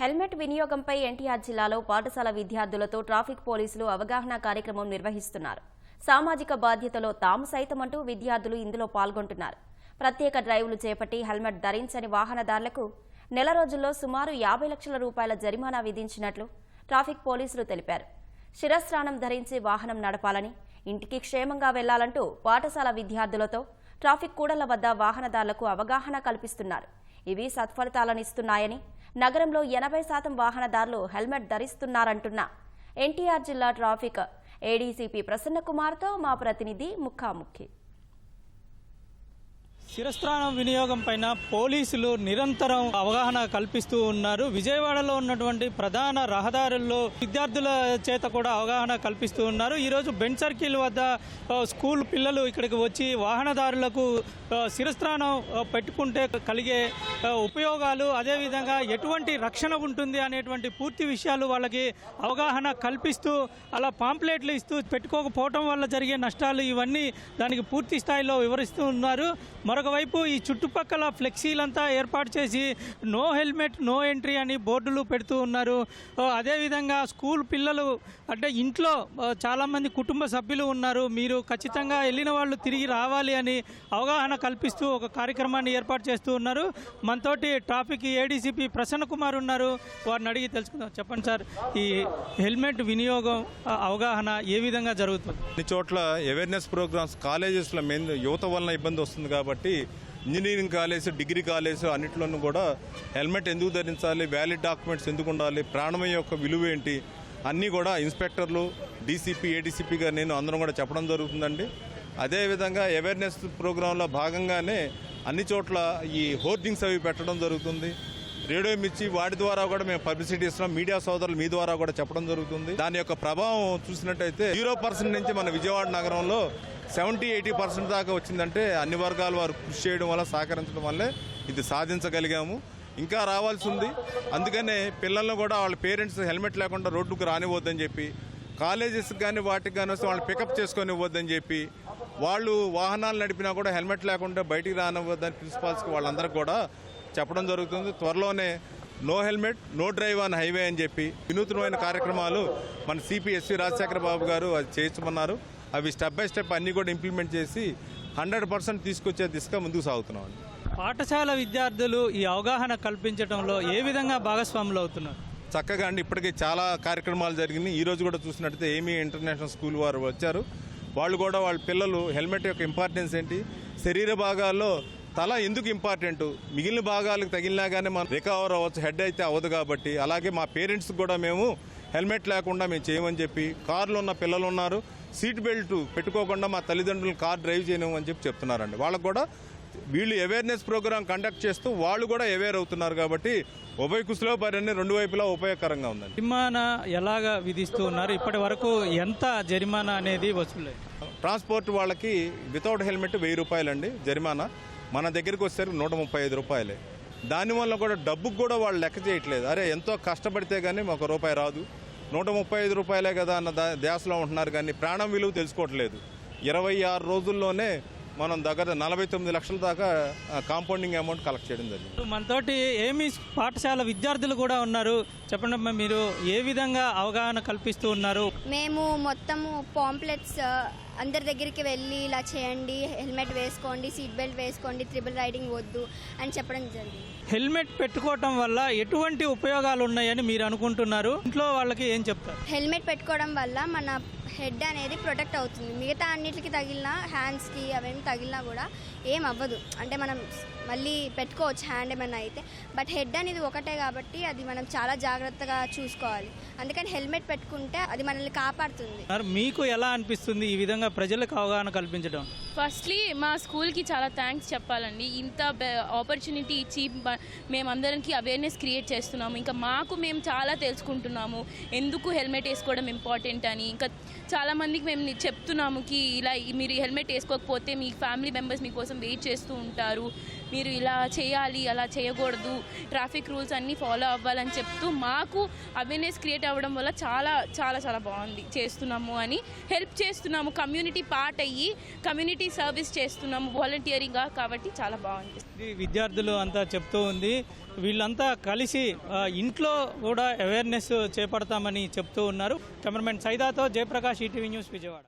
Helmet వినియోగంపై ఎన్టీఆర్ జిల్లాలో పాఠశాల విద్యార్థులతో ట్రాఫిక్ పోలీసులు అవగాహన కార్యక్రమం నిర్వహిస్తున్నారు. సామాజిక బాధ్యతలో తాము సైతమంటూ విద్యార్థులు ఇందులో పాల్గొంటున్నారు. ప్రత్యేక డ్రైవ్లు చేపట్టి హెల్మెట్ ధరించని వాహనదారులకు నెల రోజుల్లో సుమారు యాభై లక్షల రూపాయల జరిమానా విధించినట్లు ట్రాఫిక్ పోలీసులు తెలిపారు. శిరస్నానం ధరించి వాహనం నడపాలని ఇంటికి క్షేమంగా వెళ్ళాలంటూ పాఠశాల విద్యార్థులతో ట్రాఫిక్ కూడళ్ళ వద్ద వాహనదారులకు అవగాహన కల్పిస్తున్నారు. ఇవి సత్ఫలితాలనిస్తున్నాయని నగరంలో ఎనభై శాతం వాహనదారులు హెల్మెట్ ధరిస్తున్నారంటున్న. ఎన్టీఆర్ జిల్లా ట్రాఫిక్. ఏడీసీపీ ప్రసన్నకుమార్తో మా ప్రతినిధి ముఖాముఖి. శిరస్త్రాణం వినియోగం పైన పోలీసులు నిరంతరం అవగాహన కల్పిస్తూ ఉన్నారు. విజయవాడలో ఉన్నటువంటి ప్రధాన రహదారుల్లో విద్యార్థుల చేత కూడా అవగాహన కల్పిస్తూ ఉన్నారు. ఈరోజు బెంచ్ సర్కిల్ వద్ద స్కూల్ పిల్లలు ఇక్కడికి వచ్చి వాహనదారులకు శిరస్త్రాణం పెట్టుకుంటే కలిగే ఉపయోగాలు అదేవిధంగా ఎటువంటి రక్షణ ఉంటుంది అనేటువంటి పూర్తి విషయాలు వాళ్ళకి అవగాహన కల్పిస్తూ అలా పాంప్లెట్లు ఇస్తూ పెట్టుకోకపోవటం వల్ల జరిగే నష్టాలు ఇవన్నీ దానికి పూర్తి స్థాయిలో వివరిస్తూ ఉన్నారు. మరొక వైపు ఈ చుట్టుపక్కల ఫ్లెక్సీలంతా ఏర్పాటు చేసి నో హెల్మెట్ నో ఎంట్రీ అని బోర్డులు పెడుతూ ఉన్నారు. అదేవిధంగా స్కూల్ పిల్లలు అంటే ఇంట్లో చాలామంది కుటుంబ సభ్యులు ఉన్నారు. మీరు ఖచ్చితంగా వెళ్ళిన వాళ్ళు తిరిగి రావాలి అని అవగాహన కల్పిస్తూ ఒక కార్యక్రమాన్ని ఏర్పాటు చేస్తూ ఉన్నారు. మనతోటి ట్రాఫిక్ ఏడీసీపీ ప్రసన్న కుమార్ ఉన్నారు. వారిని అడిగి తెలుసుకుందాం. చెప్పండి సార్ ఈ హెల్మెట్ వినియోగం అవగాహన ఏ విధంగా జరుగుతుంది? అన్ని చోట్ల అవేర్నెస్ ప్రోగ్రామ్స్ కాలేజెస్లో మెయిన్ యువత వలన ఇబ్బంది వస్తుంది కాబట్టి ఇంజనీరింగ్ కాలేజ్ డిగ్రీ కాలేజ్ అన్నిట్లోనూ కూడా హెల్మెట్ ఎందుకు ధరించాలి వ్యాలిడ్ డాక్యుమెంట్స్ ఎందుకు ఉండాలి ప్రాణం యొక్క విలువ ఏంటి అన్నీ కూడా ఇన్స్పెక్టర్లు డీసీపీ ఏడీసీపీగా నేను అందరం కూడా చెప్పడం జరుగుతుందండి. అదేవిధంగా అవేర్నెస్ ప్రోగ్రాంలో భాగంగానే అన్ని చోట్ల ఈ హోర్డింగ్స్ అవి పెట్టడం జరుగుతుంది. రేడియో మిర్చి వాటి ద్వారా కూడా మేము పబ్లిసిటీ ఇస్తున్నాం. మీడియా సోదరులు మీ ద్వారా కూడా చెప్పడం జరుగుతుంది. దాని యొక్క ప్రభావం చూసినట్టయితే జీరో పర్సెంట్ నుంచి మన విజయవాడ నగరంలో సెవెంటీ ఎయిటీ పర్సెంట్ దాకా వచ్చిందంటే అన్ని వర్గాల వారు కృషి చేయడం వల్ల సహకరించడం వల్లే ఇది సాధించగలిగాము. ఇంకా రావాల్సి ఉంది. అందుకనే పిల్లలను కూడా వాళ్ళ పేరెంట్స్ హెల్మెట్ లేకుండా రోడ్డుకు రానివ్వద్దని చెప్పి కాలేజెస్కి కానీ వాటికి కానీ వస్తే వాళ్ళని పికప్ చేసుకొని ఇవ్వద్దని చెప్పి వాళ్ళు వాహనాలు నడిపినా కూడా హెల్మెట్ లేకుండా బయటికి రానివ్వద్దని ప్రిన్సిపాల్స్కి వాళ్ళందరికీ కూడా చెప్పడం జరుగుతుంది. త్వరలోనే no helmet no drive on highway అని చెప్పి వినూత్నమైన కార్యక్రమాలు మన సిపిఎస్సి రాజశేఖర బాబు గారు అది చేయించమన్నారు. అవి స్టెప్ బై స్టెప్ అన్నీ కూడా ఇంప్లిమెంట్ చేసి హండ్రెడ్ పర్సెంట్ తీసుకొచ్చే దిశగా ముందుకు సాగుతున్నాం పాఠశాల విద్యార్థులు ఈ అవగాహన కల్పించడంలో ఏ విధంగా భాగస్వాములు అవుతున్నారు? చక్కగా అండి ఇప్పటికే చాలా కార్యక్రమాలు జరిగినాయి. ఈ రోజు కూడా చూసినట్టయితే ఏమీ ఇంటర్నేషనల్ స్కూల్ వారు వచ్చారు. వాళ్ళు కూడా వాళ్ళ పిల్లలు హెల్మెట్ యొక్క ఇంపార్టెన్స్ ఏంటి? శరీర భాగాల్లో తల ఎందుకు ఇంపార్టెంట్? మిగిలిన భాగాలకు తగిలినా కానీ మనం రికవర్ అవ్వచ్చు హెడ్ అయితే అవ్వదు కాబట్టి. అలాగే మా పేరెంట్స్ కూడా మేము హెల్మెట్ లేకుండా మేము చేయమని చెప్పి కార్లో ఉన్న పిల్లలు ఉన్నారు. సీట్ బెల్ట్ పెట్టుకోకుండా మా తల్లిదండ్రులు కార్ డ్రైవ్ చేయమని చెప్పి చెప్తున్నారండి. వాళ్ళకు కూడా వీళ్ళు అవేర్నెస్ ప్రోగ్రామ్ కండక్ట్ చేస్తూ వాళ్ళు కూడా అవేర్ అవుతున్నారు కాబట్టి ఉభయ కుశలో పర్యన్ని రెండు వైపులా ఉపయోగకరంగా ఉందండి. జరిమానా ఎలాగ విధిస్తూ ఉన్నారు? ఇప్పటి వరకు ఎంత జరిమానా అనేది వసూలు ట్రాన్స్పోర్ట్ వాళ్ళకి వితౌట్ హెల్మెట్ వెయ్యి రూపాయలండి జరిమానా. మన దగ్గరికి వచ్చేసరికి నూట ముప్పై ఐదు రూపాయలే. దానివల్ల కూడా డబ్బుకు కూడా వాళ్ళు లెక్క చేయట్లేదు. అరే ఎంతో కష్టపడితే కానీ ఒక రూపాయి రాదు. నూట ముప్పై ఐదు రూపాయలే కదా అన్న దా- ధ్యాసలో ఉంటున్నారు కానీ ప్రాణం విలువ తెలుసుకోవట్లేదు. ఇరవై ఆరు రోజుల్లోనే మనం దగ్గర నలభై తొమ్మిది లక్షల దాకా కాంపౌండింగ్ అమౌంట్ కలెక్ట్ చేయడం జరిగింది. మనతోటి ఏమి పాఠశాల విద్యార్థులు కూడా ఉన్నారు. చెప్పండి అమ్మా మీరు ఏ విధంగా అవగాహన కల్పిస్తూ ఉన్నారు? మేము మొత్తము పాంప్లెట్స్ అందరి దగ్గరికి వెళ్ళి ఇలా చేయండి హెల్మెట్ వేసుకోండి సీట్ బెల్ట్ వేసుకోండి త్రిబుల్ రైడింగ్ వద్దు అని చెప్పడం జరిగింది. హెల్మెట్ పెట్టుకోవటం వల్ల ఎటువంటి ఉపయోగాలు ఉన్నాయని మీరు అనుకుంటున్నారు? ఇంట్లో వాళ్ళకి ఏం చెప్తారు? హెల్మెట్ పెట్టుకోవడం వల్ల మన హెడ్ అనేది ప్రొటెక్ట్ అవుతుంది. మిగతా అన్నిటికి తగిలిన హ్యాండ్స్కి అవేమి తగిలినా కూడా ఏం అవ్వదు. అంటే మనం మళ్ళీ పెట్టుకోవచ్చు హ్యాండ్ ఏమైనా అయితే. బట్ హెడ్ అనేది ఒకటే కాబట్టి అది మనం చాలా జాగ్రత్తగా చూసుకోవాలి. అందుకని హెల్మెట్ పెట్టుకుంటే అది మనల్ని కాపాడుతుంది. మరి మీకు ఎలా అనిపిస్తుంది ఈ విధంగా ప్రజలకు అవగాహన కల్పించడం? ఫస్ట్లీ మా స్కూల్కి చాలా థ్యాంక్స్ చెప్పాలండి. ఇంత ఆపర్చునిటీ ఇచ్చి బ- మేమందరికి అవేర్నెస్ క్రియేట్ చేస్తున్నాము. ఇంకా మాకు మేము చాలా తెలుసుకుంటున్నాము. ఎందుకు హెల్మెట్ వేసుకోవడం ఇంపార్టెంట్ అని. ఇంకా చాలామందికి మేము చెప్తున్నాము కి ఇలా మీరు హెల్మెట్ వేసుకోకపోతే మీ ఫ్యామిలీ మెంబర్స్ మీకోసం వెయిట్ చేస్తూ ఉంటారు. మీరు ఇలా చేయాలి అలా చేయకూడదు ట్రాఫిక్ రూల్స్ అన్నీ ఫాలో అవ్వాలని చెప్తూ మాకు అవేర్నెస్ క్రియేట్ అవ్వడం వల్ల చాలా చాలా చాలా బాగుంది. చేస్తున్నాము అని హెల్ప్ చేస్తున్నాము. కమ్యూనిటీ పార్ట్ అయ్యి కమ్యూనిటీ సర్వీస్ చేస్తున్నాము. వాలంటీరింగ్గా కాబట్టి చాలా బాగుంది. విద్యార్థులు అంతా చెప్తూ ఉంది. వీళ్ళంతా కలిసి ఇంట్లో కూడా అవేర్నెస్ చేపడతామని చెప్తూ ఉన్నారు. కెమెరామెన్ సైదాతో జయప్రకాష్ ఈటీవీ న్యూస్ విజయవాడ.